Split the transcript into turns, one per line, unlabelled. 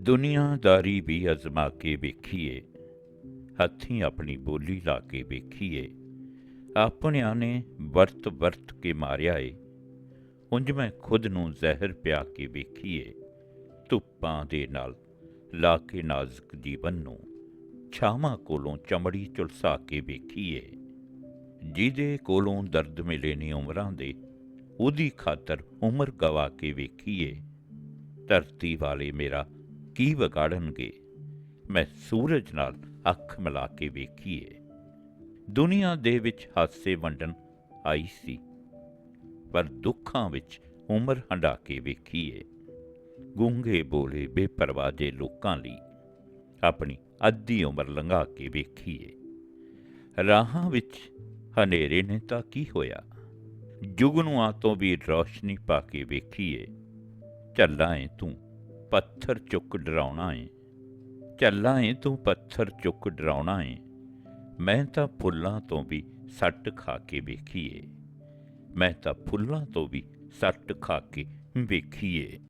ਦੁਨੀਆਦਾਰੀ ਵੀ ਅਜ਼ਮਾ ਕੇ ਵੇਖੀਏ, ਹੱਥੀਂ ਆਪਣੀ ਬੋਲੀ ਲਾ ਕੇ ਵੇਖੀਏ। ਆਪਣਿਆਂ ਨੇ ਵਰਤ ਵਰਤ ਕੇ ਮਾਰਿਆ ਏ। ਉਂਝ ਮੈਂ ਖੁਦ ਨੂੰ ਜ਼ਹਿਰ ਪਿਆ ਕੇ ਵੇਖੀਏ, ਧੁੱਪਾਂ ਦੇ ਨਾਲ ਲਾ ਕੇ ਨਾਜ਼ੁਕ ਜੀਵਨ ਨੂੰ ਛਾਵਾਂ ਕੋਲੋਂ ਚਮੜੀ ਝੁਲਸਾ ਕੇ ਵੇਖੀਏ। ਜਿਹਦੇ ਕੋਲੋਂ ਦਰਦ ਮਿਲੇ ਨੇ ਉਮਰਾਂ ਦੇ, ਉਹਦੀ ਖਾਤਰ ਉਮਰ ਗਵਾ ਕੇ ਵੇਖੀਏ। ਧਰਤੀ ਵਾਲੇ ਮੇਰਾ ਕੀ ਵਿਗਾੜਨਗੇ? ਮੈਂ ਸੂਰਜ ਨਾਲ ਅੱਖ ਮਿਲਾ ਕੇ ਵੇਖੀਏ। ਦੁਨੀਆ ਦੇ ਵਿੱਚ ਹਾਸੇ ਵੰਡਣ ਆਈ ਸੀ, ਪਰ ਦੁੱਖਾਂ ਵਿੱਚ ਉਮਰ ਹੰਡਾ ਕੇ ਵੇਖੀਏ। ਗੂੰਗੇ ਬੋਲੇ ਬੇਪਰਵਾਹ ਦੇ ਲੋਕਾਂ ਲਈ ਆਪਣੀ ਅੱਧੀ ਉਮਰ ਲੰਘਾ ਕੇ ਵੇਖੀਏ। ਰਾਹਾਂ ਵਿੱਚ ਹਨੇਰੇ ਨੇ ਤਾਂ ਕੀ ਹੋਇਆ? ਜੁਗਨੂਆਂ ਤੋਂ ਵੀ ਰੌਸ਼ਨੀ ਪਾ ਕੇ ਵੇਖੀਏ। ਚੱਲਾਂ ਏ ਤੂੰ ਪੱਥਰ ਚੁੱਕ ਡਰਾਉਣਾ ਏ। ਚੱਲਾਂ ਏ ਤੂੰ ਪੱਥਰ ਚੁੱਕ ਡਰਾਉਣਾ ਏ। ਮੈਂ ਤਾਂ ਫੁੱਲਾਂ ਤੋਂ ਵੀ ਸੱਟ ਖਾ ਕੇ ਵੇਖੀਏ। ਮੈਂ ਤਾਂ ਫੁੱਲਾਂ ਤੋਂ ਵੀ ਸੱਟ ਖਾ ਕੇ ਵੇਖੀਏ।